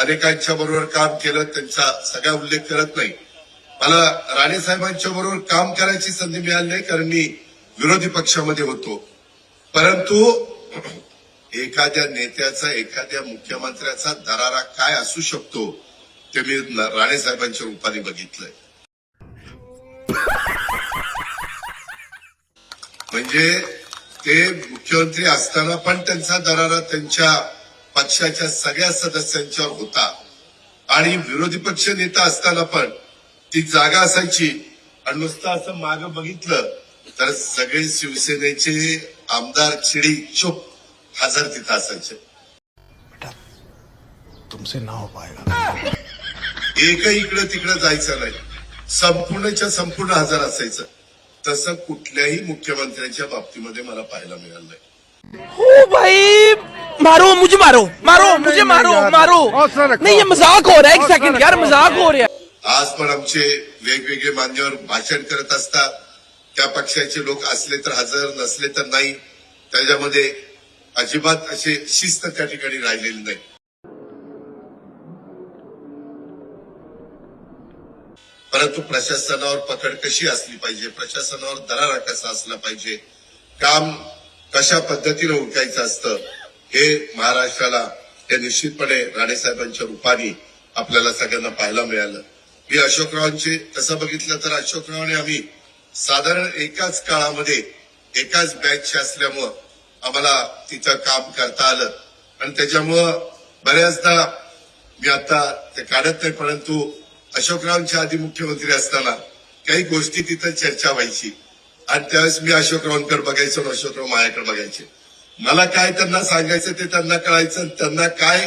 अनेकांच्या बरोबर काम केलं त्यांचा सगळा उल्लेख करत नाही. मला राणे साहेबांच्या बरोबर काम करायची संधी मिळाली नाही कारण मी विरोधी पक्षामध्ये होतो. परंतु एखाद्या नेत्याचा एखाद्या मुख्यमंत्र्याचा दरारा काय असू शकतो ते मी न- राणे साहेबांच्या रूपाने बघितलंय. म्हणजे ते मुख्यमंत्री असताना पण त्यांचा दरारा त्यांच्या पक्षाच्या सगळ्या सदस्यांच्यावर होता. आणि विरोधी पक्ष नेता असताना पण ती जागा असायची. आणि नुसतं असं मागं बघितलं तर सगळे शिवसेनेचे आमदार चिडी चुप हजर तिथं असायचे. तुमसे ना हो पाएगा एकही इकडं तिकडं जायचं नाही. संपूर्णच्या संपूर्ण हजर असायचं. तसं कुठल्याही मुख्यमंत्र्यांच्या बाबतीमध्ये मला पाहायला मिळालं नाही. ओ भाई! मारो मुझे मारो। मारो मुझे मारो मारो। नहीं ये मजाक हो रहा है एक सेकंड यार मजाक हो रहा है। आज पण आमचे वेगवेगळे मान्यवर भाषण करत असतात. त्या पक्षाचे लोक असले तर हजर नसले तर नाही. त्याच्यामध्ये अजिबात असे शिस्त त्या ठिकाणी राहिलेली नाही. परंतु प्रशासनावर पकड कशी असली पाहिजे? प्रशासनावर दरारा कसा असला पाहिजे? काम कशा पद्धतीनं उरकायचं असतं? हे महाराष्ट्राला हे निश्चितपणे राणेसाहेबांच्या रूपाने आपल्याला सगळ्यांना पाहायला मिळालं. मी अशोकरावांचे तसं बघितलं तर अशोकरावाने आम्ही साधारण एकाच काळामध्ये एकाच बॅचचे असल्यामुळं आम्हाला तिथं काम करता आलं. आणि त्याच्यामुळं बऱ्याचदा मी आता ते काढत नाही परंतु अशोकरावांच्या आधी मुख्यमंत्री असताना काही गोष्टी तिथं चर्चा व्हायची. आणि त्यावेळेस मी अशोकरावांकडे बघायचो आणि अशोकराव माझ्याकडे बघायचे. मला काय त्यांना सांगायचं ते त्यांना कळायचं त्यांना काय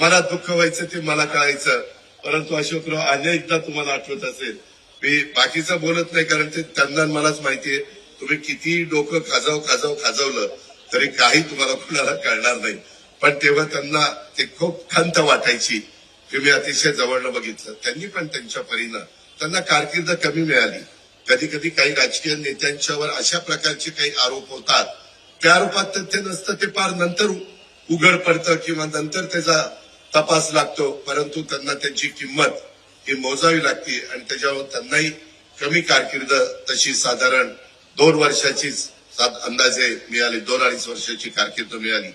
मला दुःख व्हायचं ते मला कळायचं. परंतु अशोकराव अनेकदा तुम्हाला आठवत असेल मी बाकीचं बोलत नाही कारण ते त्यांना मलाच माहितीये. तुम्ही किती डोकं खाजाव खाजाव खाजवलं तरी काही तुम्हाला कुणाला कळणार नाही. पण तेव्हा त्यांना ते खूप खंत वाटायची की मी अतिशय जवळनं बघितलं. त्यांनी पण त्यांच्या परीनं त्यांना कारकीर्द कमी मिळाली. कधी कधी काही राजकीय नेत्यांच्यावर अशा प्रकारचे काही आरोप होतात त्या रूपात तथ्य नसतं ते फार नंतर उघड पडतं किंवा नंतर त्याचा तपास लागतो परंतु त्यांना त्यांची किंमत ही मोजावी लागते आणि त्याच्यावर त्यांनाही कमी कारकिर्द तशी साधारण दोन वर्षाचीच अंदाजे मिळाली दोन अडीच वर्षाची कारकिर्द मिळाली.